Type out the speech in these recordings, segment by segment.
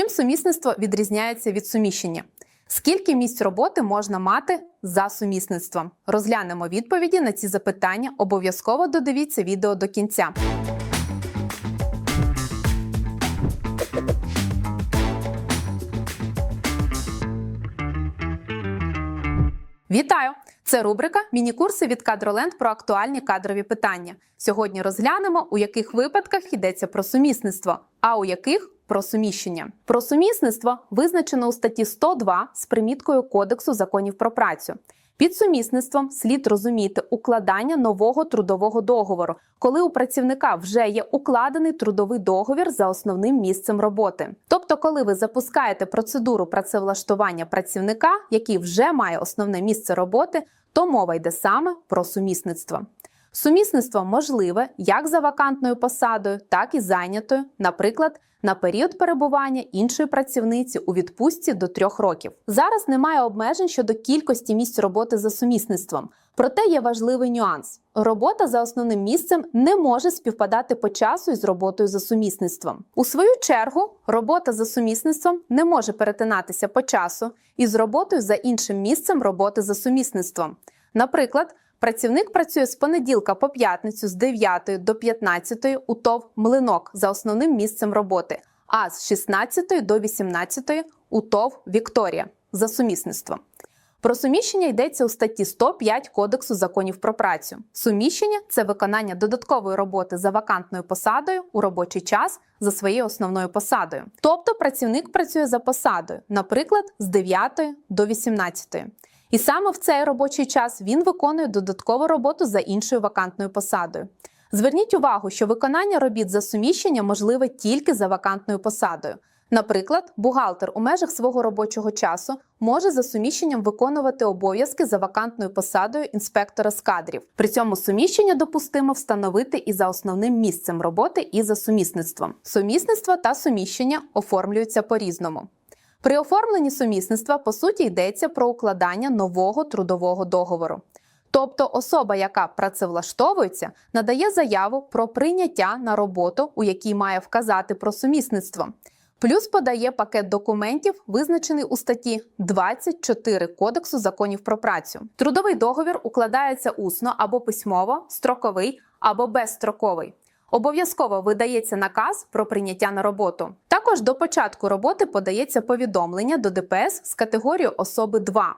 Чим сумісництво відрізняється від суміщення? Скільки місць роботи можна мати за сумісництвом? Розглянемо відповіді на ці запитання. Обов'язково додивіться відео до кінця. Вітаю! Це рубрика Міні-курси від Кадроленд про актуальні кадрові питання. Сьогодні розглянемо, у яких випадках йдеться про сумісництво, а у яких про суміщення. Про сумісництво визначено у статті 102 з приміткою Кодексу законів про працю. Під сумісництвом слід розуміти укладання нового трудового договору, коли у працівника вже є укладений трудовий договір за основним місцем роботи. Тобто, коли ви запускаєте процедуру працевлаштування працівника, який вже має основне місце роботи, то мова йде саме про сумісництво. Сумісництво можливе як за вакантною посадою, так і зайнятою, наприклад, на період перебування іншої працівниці у відпустці до трьох років. Зараз немає обмежень щодо кількості місць роботи за сумісництвом. Проте є важливий нюанс: робота за основним місцем не може співпадати по часу із роботою за сумісництвом. У свою чергу, робота за сумісництвом не може перетинатися по часу із роботою за іншим місцем роботи за сумісництвом. Наприклад, Працівник працює з понеділка по п'ятницю з 9 до 15 у ТОВ Млинок за основним місцем роботи, а з 16 до 18 у ТОВ Вікторія за сумісництвом. Про суміщення йдеться у статті 105 Кодексу законів про працю. Суміщення це виконання додаткової роботи за вакантною посадою у робочий час за своєю основною посадою. Тобто працівник працює за посадою, наприклад, з 9 до 18. І саме в цей робочий час він виконує додаткову роботу за іншою вакантною посадою. Зверніть увагу, що виконання робіт за суміщення можливе тільки за вакантною посадою. Наприклад, бухгалтер у межах свого робочого часу може за суміщенням виконувати обов'язки за вакантною посадою інспектора з кадрів. При цьому суміщення допустимо встановити і за основним місцем роботи, і за сумісництвом. Сумісництво та суміщення оформлюються по-різному. При оформленні сумісництва по суті йдеться про укладання нового трудового договору. Тобто особа, яка працевлаштовується, надає заяву про прийняття на роботу, у якій має вказати про сумісництво, плюс подає пакет документів, визначений у статті 24 Кодексу законів про працю. Трудовий договір укладається усно або письмово, строковий або безстроковий. Обов'язково видається наказ про прийняття на роботу. Також до початку роботи подається повідомлення до ДПС з категорією особи 2,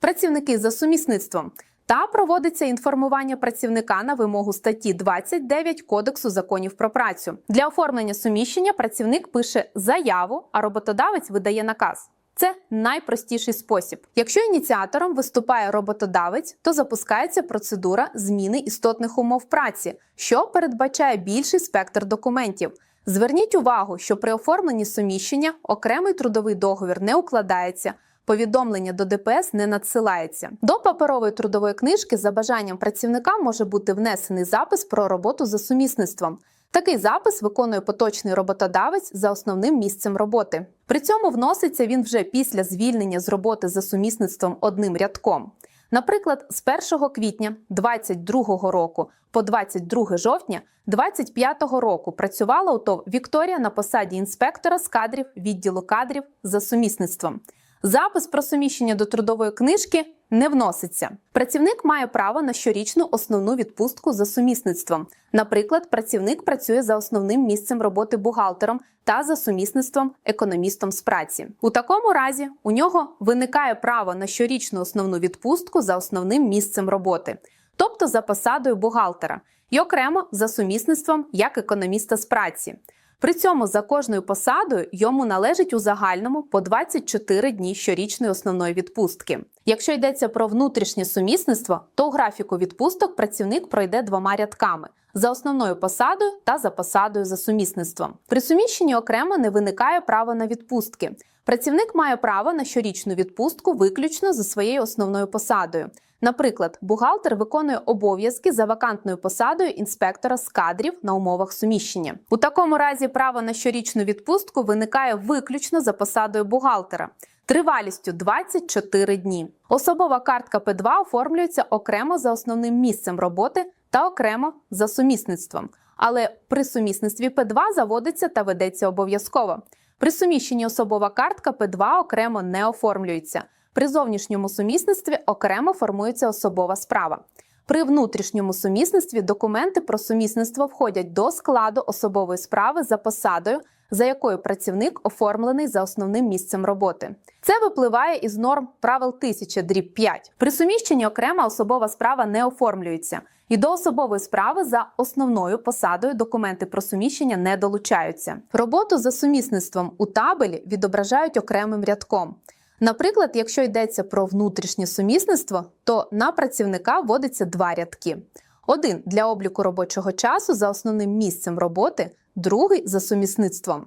працівники за сумісництвом. Та проводиться інформування працівника на вимогу статті 29 Кодексу законів про працю. Для оформлення суміщення працівник пише заяву, а роботодавець видає наказ. Це найпростіший спосіб. Якщо ініціатором виступає роботодавець, то запускається процедура зміни істотних умов праці, що передбачає більший спектр документів. Зверніть увагу, що при оформленні суміщення окремий трудовий договір не укладається. Повідомлення до ДПС не надсилається. До паперової трудової книжки за бажанням працівника може бути внесений запис про роботу за сумісництвом. Такий запис виконує поточний роботодавець за основним місцем роботи. При цьому вноситься він вже після звільнення з роботи за сумісництвом одним рядком. Наприклад, з 1 квітня 2022 року по 22 жовтня 2025 року працювала у ТОВ Вікторія на посаді інспектора з кадрів відділу кадрів за сумісництвом. Запис про суміщення до трудової книжки не вноситься. Працівник має право на щорічну основну відпустку за сумісництвом. Наприклад, працівник працює за основним місцем роботи бухгалтером та за сумісництвом економістом з праці. У такому разі у нього виникає право на щорічну основну відпустку за основним місцем роботи, тобто за посадою бухгалтера, і окремо за сумісництвом як економіста з праці. При цьому за кожною посадою йому належить у загальному по 24 дні щорічної основної відпустки. Якщо йдеться про внутрішнє сумісництво, то у графіку відпусток працівник пройде двома рядками за основною посадою та за посадою за сумісництвом. При суміщенні окремо не виникає право на відпустки. Працівник має право на щорічну відпустку виключно за своєю основною посадою. Наприклад, бухгалтер виконує обов'язки за вакантною посадою інспектора з кадрів на умовах суміщення. У такому разі право на щорічну відпустку виникає виключно за посадою бухгалтера. Тривалістю 24 дні. Особова картка П2 оформлюється окремо за основним місцем роботи та окремо за сумісництвом. Але при сумісництві П2 заводиться та ведеться обов'язково. При суміщенні особова картка П2 окремо не оформлюється. При зовнішньому сумісництві окремо формується особова справа. При внутрішньому сумісництві документи про сумісництво входять до складу особової справи за посадою, за якою працівник оформлений за основним місцем роботи. Це випливає із норм правил 1000 дріб 5. При суміщенні окрема особова справа не оформлюється, і до особової справи за основною посадою документи про суміщення не долучаються. Роботу за сумісництвом у табелі відображають окремим рядком. Наприклад, якщо йдеться про внутрішнє сумісництво, то на працівника вводиться два рядки: один для обліку робочого часу за основним місцем роботи, другий за сумісництвом.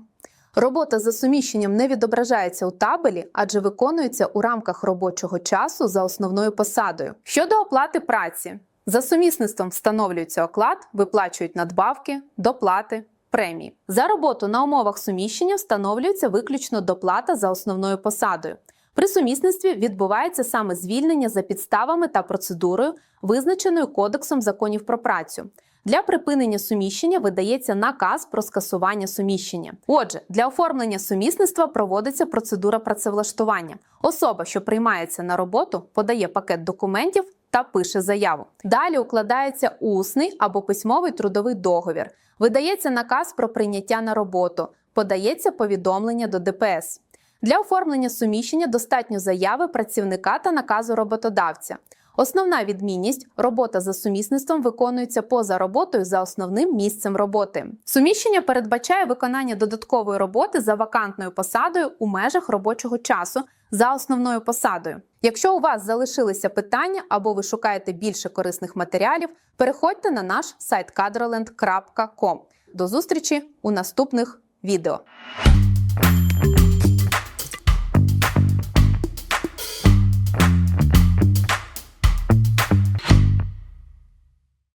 Робота за суміщенням не відображається у табелі, адже виконується у рамках робочого часу за основною посадою. Щодо оплати праці, за сумісництвом встановлюється оклад, виплачують надбавки, доплати, премії. За роботу на умовах суміщення встановлюється виключно доплата за основною посадою. При сумісництві відбувається саме звільнення за підставами та процедурою, визначеною Кодексом законів про працю. Для припинення суміщення видається наказ про скасування суміщення. Отже, для оформлення сумісництва проводиться процедура працевлаштування. Особа, що приймається на роботу, подає пакет документів та пише заяву. Далі укладається усний або письмовий трудовий договір. Видається наказ про прийняття на роботу, подається повідомлення до ДПС. Для оформлення суміщення достатньо заяви працівника та наказу роботодавця. Основна відмінність робота за сумісництвом виконується поза роботою за основним місцем роботи. Суміщення передбачає виконання додаткової роботи за вакантною посадою у межах робочого часу за основною посадою. Якщо у вас залишилися питання або ви шукаєте більше корисних матеріалів, переходьте на наш сайт kadroland.com. До зустрічі у наступних відео.